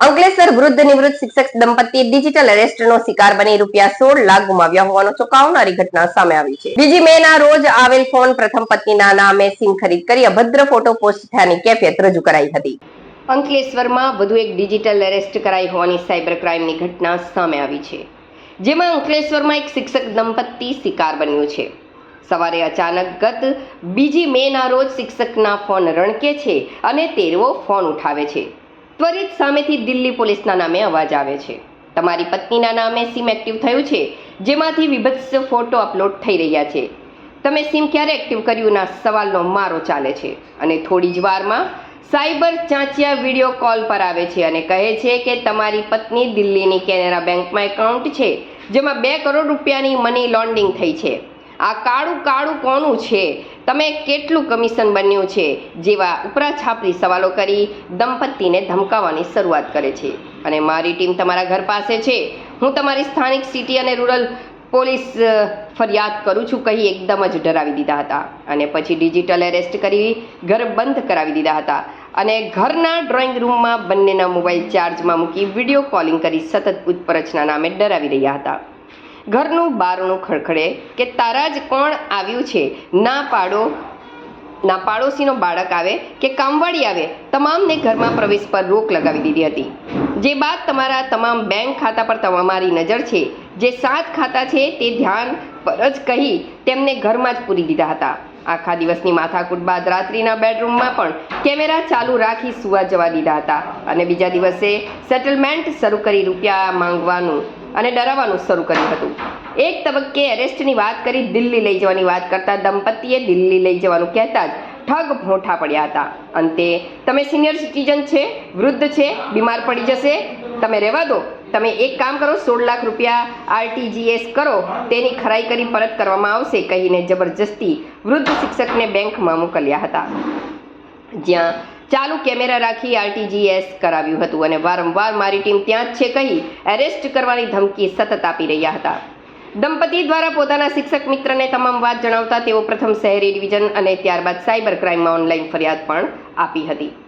અંકલેશ્વર વૃદ્ધ નિવૃત્ત શિક્ષક દંપતી ડિજિટલ એરેસ્ટનો શિકાર બની રૂપિયા સોળ લાખ ગુમાવ્યા હોવાનો ચોંકાવનારી ઘટના સામે આવી છે. બીજી મે ના રોજ આવેલ ફોન પ્રથમ પત્નીના નામે સિમ ખરીદ કરી અભદ્ર ફોટો પોસ્ટ થયાની કેફિયત રજૂ કરાઈ હતી. અંકલેશ્વરમાં વધુ એક ડિજિટલ અરેસ્ટ કરાઈ હોવાની સાયબર ક્રાઇમની ઘટના સામે આવી છે. જેમાં અંકલેશ્વરમાં એક શિક્ષક દંપતી શિકાર બન્યું છે. સવારે અચાનક ગત બીજી મે ના રોજ શિક્ષકના ફોન રણકે છે અને તેરવો ફોન ઉઠાવે છે. ત્વરિત સામેથી દિલ્હી પોલીસના નામે અવાજ આવે છે. તમારી પત્નીના નામે સિમ એક્ટિવ થયું છે, જેમાંથી વિભત્સ ફોટો અપલોડ થઈ રહ્યા છે. તમે સિમ ક્યારે એક્ટિવ કર્યું ના સવાલનો મારો ચાલે છે. અને થોડી જ વારમાં સાયબર ચાંચિયા વીડિયો કોલ પર આવે છે અને કહે છે કે તમારી પત્ની દિલ્હીની કેનેરા બેંકમાં એકાઉન્ટ છે, જેમાં બે કરોડ રૂપિયાની મની લોન્ડિંગ થઈ છે. આ કાળું કાળું કોનું છે. તમે કેટલું કમિશન બન્યું છે? જેવા ઉપરા છાપરી સવાલો કરી દંપતીને ધમકાવવાની શરૂઆત કરે છે. અને મારી ટીમ તમારા ઘર પાસે છે. હું તમારી સ્થાનિક સિટી અને રૂરલ પોલીસ ફરિયાદ કરું છું કહી એકદમ જ ડરાવી દીધા હતા. અને પછી ડિજિટલ એરેસ્ટ કરી ઘર બંધ કરાવી દીધા હતા. અને ઘરના ડ્રોઈંગ રૂમમાં બંનેના મોબાઈલ ચાર્જમાં મૂકી વીડિયો કોલિંગ કરી સતત પૂછપરછના નામે ડરાવી રહ્યા હતા. ઘરનું બારણું ખડખડે કે તારા જ કોણ આવ્યું છે? ના પાડો, ના પાડોશીનો બાળક આવે કે કામવાળી આવે, તમામને ઘરમાં પ્રવેશ પર રોક લગાવી દીધી હતી. જે બાદ તમારા તમામ બેંક ખાતા પર તમારી નજર છે. જે સાત ખાતા છે તે ધ્યાન પર જ કહી તેમને ઘરમાં જ પૂરી દીધા હતા. આખા દિવસની માથાકૂટ બાદ રાત્રિના બેડરૂમમાં પણ કેમેરા ચાલુ રાખી સુવા જવા દીધા હતા. અને બીજા દિવસે સેટલમેન્ટ શરૂ કરી રૂપિયા માંગવાનું અને ડરાવવાનું શરૂ કર્યું હતું. એક તબક્કે એરેસ્ટની વાત કરી દિલ્હી લઈ જવાની વાત કરતા દંપતીએ દિલ્હી લઈ જવાનું કહેતા જ ઠગ ભોંઠા પડ્યા હતા. અંતે, તમે સિનિયર સિટીઝન છે, વૃદ્ધ છે, બીમાર પડી જશે, તમે રહેવા દો. તમે એક કામ કરો, સોળ લાખ રૂપિયા આરટીજીએસ કરો, તેની ખરાઈ કરી પરત કરવામાં આવશે, કહીને જબરજસ્તી વૃદ્ધ શિક્ષકને બેંકમાં મોકલ્યા હતા. જ્યાં ચાલુ કેમેરા રાખી આરટીજીએસ કરાવ્યું હતું અને વારંવાર મારી ટીમ ત્યાં જ છે કહી એરેસ્ટ કરવાની ધમકી સતત આપી રહ્યા હતા. દંપતી દ્વારા પોતાના શિક્ષક મિત્રને તમામ વાત જણાવતા તેઓ પ્રથમ શહેરી ડિવિઝન અને ત્યારબાદ સાયબર ક્રાઇમમાં ઓનલાઈન ફરિયાદ પણ આપી હતી.